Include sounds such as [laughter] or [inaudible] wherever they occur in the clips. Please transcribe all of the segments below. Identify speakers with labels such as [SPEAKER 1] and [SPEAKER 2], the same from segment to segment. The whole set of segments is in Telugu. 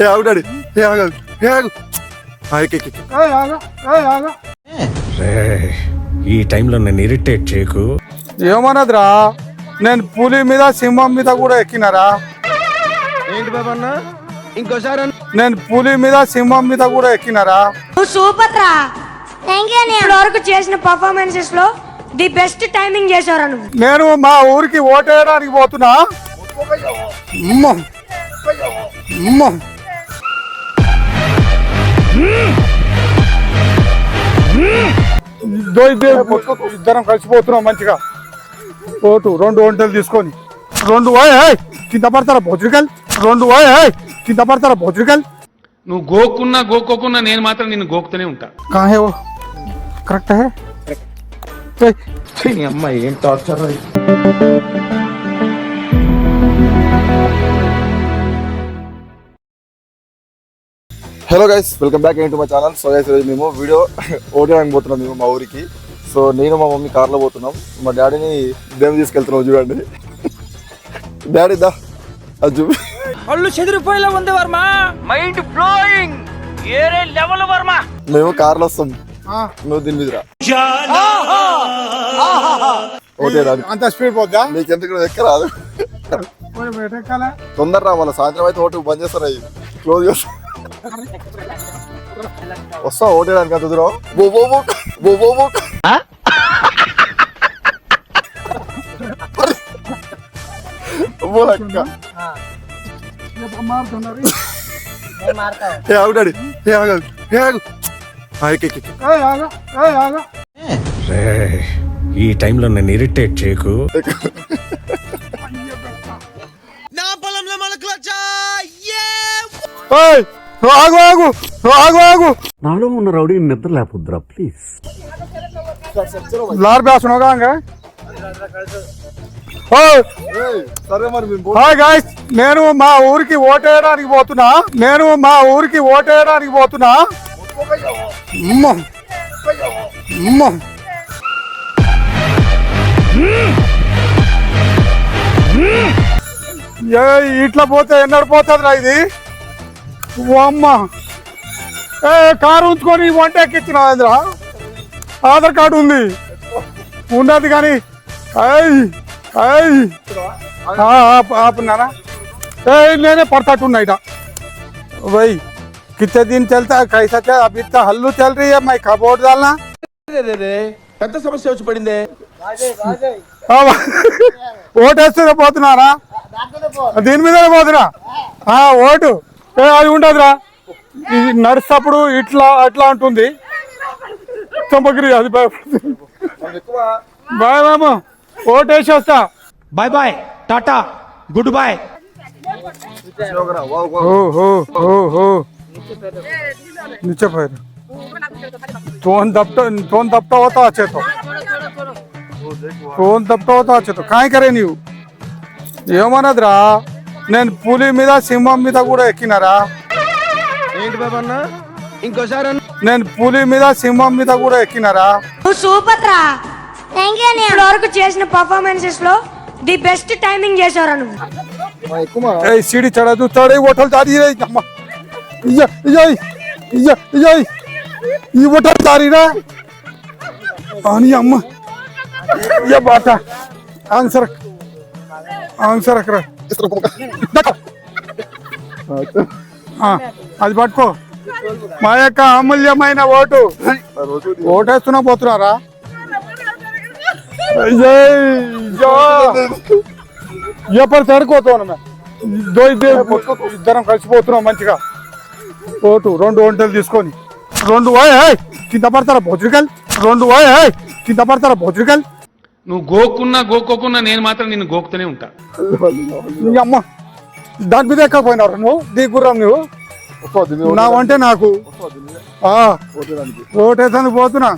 [SPEAKER 1] ఏ ఆగు డాడీ. ఏ ఏ
[SPEAKER 2] ఈ టైంలో నన్ను ఇరిటేట్ చేయకు.
[SPEAKER 3] ఏమన్నదిరా? నేను పులి మీద సింహం మీద కూడా ఎక్కినారా?
[SPEAKER 4] ఏంటి బాబా ఇంకోసారి
[SPEAKER 3] నేను పులి మీద సింహం మీద కూడా ఎక్కినారా?
[SPEAKER 5] సూపర్ రా. వరకు చేసిన పర్ఫార్మెన్సెస్లో ది బెస్ట్ టైమింగ్ చేసావురా నువ్వు.
[SPEAKER 3] నేను మా ఊరికి ఓటేయడానికి పోతున్నా? దోయితే ఇద్దరం కలిసిపోతున్నాం మంచిగా. ఓటు రెండు వంటలు తీసుకొని. రెండు వాయ్ కింద పడతారా భోజరికల్ రెండు వాయ్ కింద పడతారా భోజరికల్
[SPEAKER 6] నువ్వు గోకున్నా గోకోకున్నా నేను మాత్రం నేను గోకుతూనే ఉంటా.
[SPEAKER 3] కాహే ఓ. కరెక్ట్ హే?
[SPEAKER 4] అమ్మాయి ఏం torture
[SPEAKER 1] hello guys welcome back ఏంటి మా ఛానల్ సో గైస్ ఈరోజు మేము వీడియో ఓడియానికి పోతున్నాం మేము మా ఊరికి. సో నేను మా మమ్మీ కార్లో పోతున్నాం. మా డాడీని దేని తీసుకెళ్తున్నాం చూడండి. డాడీ దా? అది చూపి.
[SPEAKER 4] కళ్ళు చెదిరిపోయేలా ఉంది వర్మ. మైండ్ బ్లోయింగ్ ఏరే లెవెల్ వర్మ.
[SPEAKER 1] మేము కార్లో వస్తాం.
[SPEAKER 3] ఆ,
[SPEAKER 1] నువ్వు దీని మీదరా ఓకే రాదు
[SPEAKER 3] అంత స్పీడ్ పోద్దా?
[SPEAKER 1] నీకెందుకు ఎక్కరాదు?
[SPEAKER 3] పోయి బయటెక్కాలా?
[SPEAKER 1] తొందర రా వాళ్ళ సాయంత్రం అయితే ఓటు బంద్ చేస్తారు? అవి క్లోజ్ చేస్తారు వస్తా ఓటేయడానికి అంత దూరం. అక్క. ఏ ఆగు డాడీ. ఏ ఆగు
[SPEAKER 2] ఈ టైంలో నన్ను ఇరిటేట్ చేయకు.
[SPEAKER 3] ఏయ్, నువ్వు ఆగు ఆగు ఆగు ఆగు.
[SPEAKER 7] నాలో ఉన్న రౌడీ నిద్ర లేపుద్రా ప్లీజ్
[SPEAKER 3] లార్
[SPEAKER 1] పో-
[SPEAKER 3] హాయ్ గాయ్స్ నేను మా ఊరికి ఓటేయడానికి పోతున్నా. నేను మా ఊరికి ఓటేయడానికి పోతున్నా. ఇట్లా పోతే ఎన్నడు పోతుందిరా ఇది? అమ్మ ఏ కారు ఉంచుకొని వంట ఎక్కించిన ఆధార్ కార్డు ఉంది. ఉన్నది కానీ. అయ్యి అయ్యి ఏ నేనే పడతాటున్నా ఇట. వై కిచ్చే దీని చెల్తా కైసా అవి హల్లు చెల్ రీ మై కబోర్డ్ దాల్నా?
[SPEAKER 4] పెద్ద సమస్య వచ్చి పడిందే.
[SPEAKER 3] వేస్తే పోతున్నారా? దీని మీదనే పోతున్నా? ఓటు. అది ఉండదురా ఇది నడుస్తప్పుడు ఇట్లా అట్లా ఉంటుంది చంపగిరి అది భయపడుతుంది బాయ్ మామ ఓటేసి వస్తా
[SPEAKER 6] bye bye tata good bye
[SPEAKER 1] యోగరా, wow, wow.
[SPEAKER 3] हो हो हो हो नीचे पैर तोंड दबता तोंड दबता होता अच्छे तो తోన్ దప్తా అవుతా వచ్చేతో కాయ కరే నీవు ఏమన్నదిరా నేను పులి మీద సింహం మీద కూడా ఎక్కినారా?
[SPEAKER 4] ఏంటి బాబా అన్న. ఇంకోసారి
[SPEAKER 3] నేను పులి మీద సింహం మీద కూడా ఎక్కినారా?
[SPEAKER 5] నువ్వు సూపర్ రా. ఇప్పటి వరకు చేసిన పర్ఫార్మెన్సెస్లో ది బెస్ట్ టైమింగ్ చేసావురా నువ్వు.
[SPEAKER 1] మా ఎక్కువ మా-
[SPEAKER 3] ఏ సీడి చడదు చడే ఓటలు దారి అమ్మ. ఇయ్య ఇయ్య ఇయ్య ఇయ్య ఈ ఓటలు దారిరా. అని అమ్మ. ఇయ్య బాట. ఆన్సర్ ఆన్సర్ అక్కడ. అది పట్టుకో. మా యొక్క అమూల్యమైన ఓటు.
[SPEAKER 1] రోజు
[SPEAKER 3] ఓటేస్తున్నా పోతున్నారా? ఎప్పుడు తడుకోతాను ఇదో ఇదే ఇద్దరం కలిసిపోతున్నాం మంచిగా. ఓటు రెండు వంటలు తీసుకొని. రెండు ఏయ్, కింద పడతారా భోజరికల్ రెండు ఏయ్, కింద పడతారా భోజరికల్
[SPEAKER 6] నువ్వు గోక్కున్నా గోక్కోకున్నా నేను మాత్రం నిన్ను గోకుతూనే ఉంటా
[SPEAKER 3] నీ అమ్మ దాని మీద ఎక్కకపోయినారు నువ్వు దీ గుర్రం నువ్వు
[SPEAKER 1] వస్తావా దీని మీద
[SPEAKER 3] నా వంటే నాకు
[SPEAKER 1] వస్తావా దీని మీద
[SPEAKER 3] ఆ,
[SPEAKER 1] ఓటేయడానికి
[SPEAKER 3] ఓటేసానికి పోతున్నా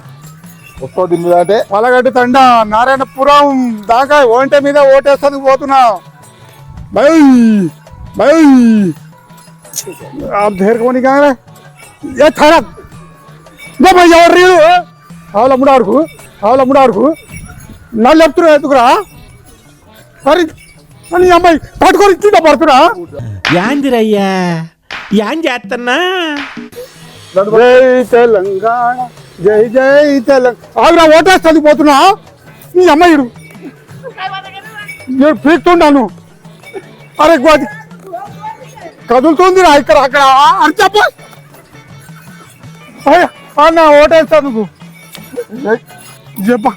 [SPEAKER 1] వస్తావా దీని మీద అంటే
[SPEAKER 3] పలగడ్డి తండ నారాయణపురం దాకా ఒంటె మీద ఓటేస్తానికి పోతున్నా బై బై आप देर को नहीं कहा ये थारा నా భయ ఎవరు రీడు ఆవుల ముడాడుకు ఆవుల ముడాడుకు నా చెప్తున్నా ఎత్తుకురా మరి అని అమ్మాయి పట్టుకొని కింద పడుతున్నా
[SPEAKER 7] యాందిరయ్యా
[SPEAKER 2] ఏం చేస్తున్నా
[SPEAKER 3] జై తెలంగాణ జై జై తెలంగాణ ఆవిడ ఓటేస్తుంది పోతున్నా ఈ అమ్మాయిడు నేను పీక్తున్నాను అరే గోది కదులుతుంది రా ఇక్కడ అక్కడ అని చెప్ప అన్న ఓటేస్తా నువ్వు చెప్ప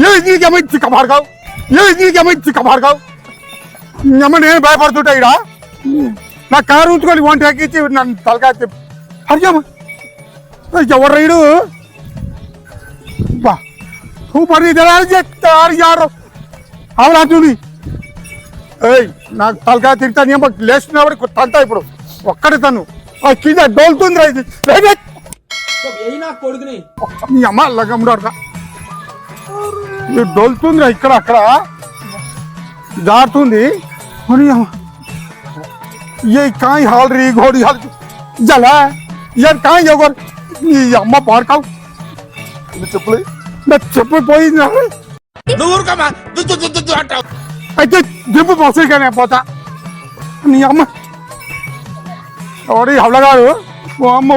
[SPEAKER 3] ఏ నీకేమో చిక్క మార్గావు ఏ నీకేమో చిక్క మార్గావు అమ్మ నేను భయపడుతుంటా ఇడా నా కారు ఉంచుకొని వంట ఎక్కించి నన్ను తలకాయ తిప్పి. అడిగాము ఎవరు రైడు బా చెప్తారు యారు. ఏయ్ నాకు తలకాయ తిరుగుతా నేను లేచినప్పుడు తంతా ఇప్పుడు. ఒక్కడి తను. ఆ కింద డోలుతుంది రా ఇది అమ్మ లగమ్ముడు ఇది డొలుతుంది ఇక్కడ అక్కడ. జారుతుంది. ఏ కాయి హాల్ రీ గోడి హాల్ జలా. ఇయర్ కాయి ఎవరు నీ అమ్మ పాడకావు.
[SPEAKER 1] చెప్పులు.
[SPEAKER 3] నా చెప్పులు పోయింది? అయితే దింపు పోసే కానీ పోతా. నీ అమ్మ. ఎవరి హవలగాడు? ఓ అమ్మ.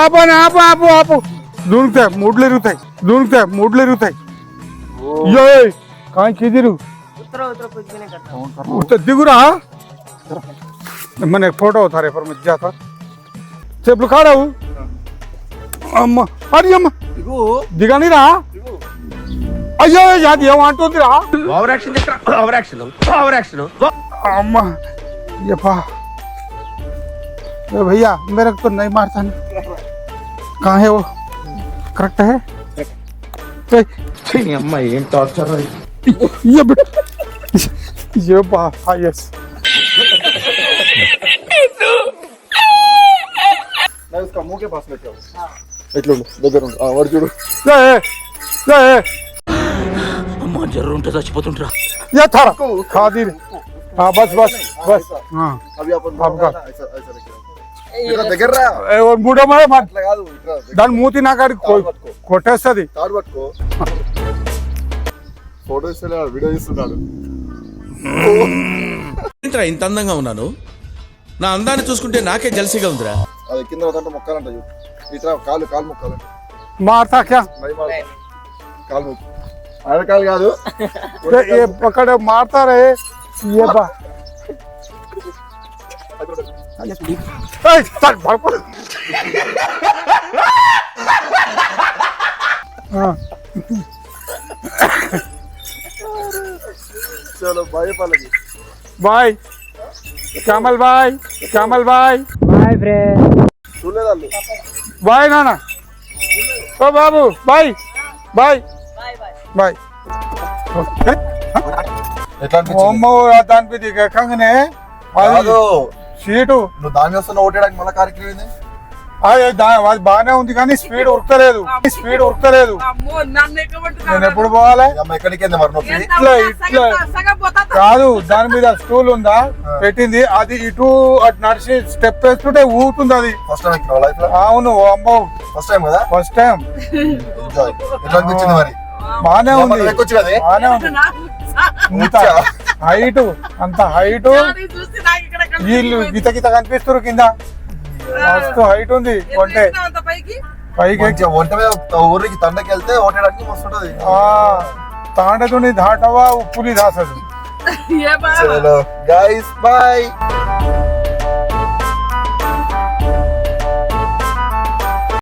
[SPEAKER 3] ఆపు ఆపు ఆపు ఆపు. దూరుతాయి ముడ్లు ఎరుగుతాయి దూరుతాయి ముడ్లు ఎరుగుతాయి ఏ కాంచి కిదిరు ఉత్త దిగురా मैंने फोटो उतारे पर मैं जाता చెప్పులు కాడావు అమ్మ అది అమ్మ దిగనిరా అయ్యో అది ఏమంటుందిరా
[SPEAKER 2] over action over action over action
[SPEAKER 3] अम्मा ये पा ए भैया मेरे को तो नहीं मारता नहीं कहाँ है वो करेक्ट है నీ
[SPEAKER 2] అమ్మ ఏం టార్చర్
[SPEAKER 1] మూకే పాస్ ఎట్లుండు? దగ్గర వాడు చూడు.
[SPEAKER 4] అమ్మా
[SPEAKER 3] జ్వరం
[SPEAKER 1] బస్ బస్ బస్. మూడో
[SPEAKER 3] దాని మూతి నా కాడికి కొట్టేస్తుంది.
[SPEAKER 1] ఫోటోస్ వీడియో చేస్తున్నాడు
[SPEAKER 8] ఏంట్రా ఇంత అందంగా ఉన్నాను? నా అందాన్ని చూసుకుంటే నాకే జలసిగా ఉందిరా.
[SPEAKER 1] అది కింద పోతుంటే మొక్కాలంట ఇట్లా కాలు కాలు మొక్కాలంట. మారతాక్యా కాలు మొక్కు. కాదు.
[SPEAKER 3] అక్కడ మారతారే? चल भाग पर। हाँ
[SPEAKER 1] చలో భయ పల్లకి
[SPEAKER 3] bye Kamal bye Kamal bye
[SPEAKER 1] చూడలేదు వాళ్ళు
[SPEAKER 3] బాయ్ నాన్న ఓ బాబు బాయ్ బాయ్ బాయ్
[SPEAKER 1] ఎట్లా అనిపించింది
[SPEAKER 3] అమ్మో దానికి దిగకంగానే అది
[SPEAKER 1] కాదు
[SPEAKER 3] సీటు
[SPEAKER 1] నువ్వు దాని వస్తున్న ఓటేయడానికి మళ్ళీ కార్యక్రమం ఏంది
[SPEAKER 3] అది బాగానే ఉంది కానీ స్పీడ్ ఉరకలేదు. స్పీడ్ ఉరకలేదు. నేను ఎప్పుడు పోవాలి? ఇట్లా ఇట్లా. కాదు దాని మీద స్టూల్ ఉందా? పెట్టింది. అది ఇటు అటు నడిచి స్టెప్ వేస్తుంటే ఊగుతుంది అది. అవును అమ్మో.
[SPEAKER 1] ఫస్ట్ టైం కదా?
[SPEAKER 3] ఫస్ట్ టైం
[SPEAKER 1] మరి?
[SPEAKER 3] బాగానే ఉంది. బాగానే ఉంది. హైట్ అంత హైట్ వీళ్ళు గీత గీత కనిపిస్తారు కింద. మస్తు హైట్ ఉంది. కొంటే పైకి?
[SPEAKER 1] ఒంట మీద ఊరికి తండకి వెళ్తే ఓటేయడానికి మస్తు ఉంటది.
[SPEAKER 3] ఆ తాండతుని దాటవా ఉప్పుని దాసదు. [laughs]
[SPEAKER 1] చలో గైస్ బాయ్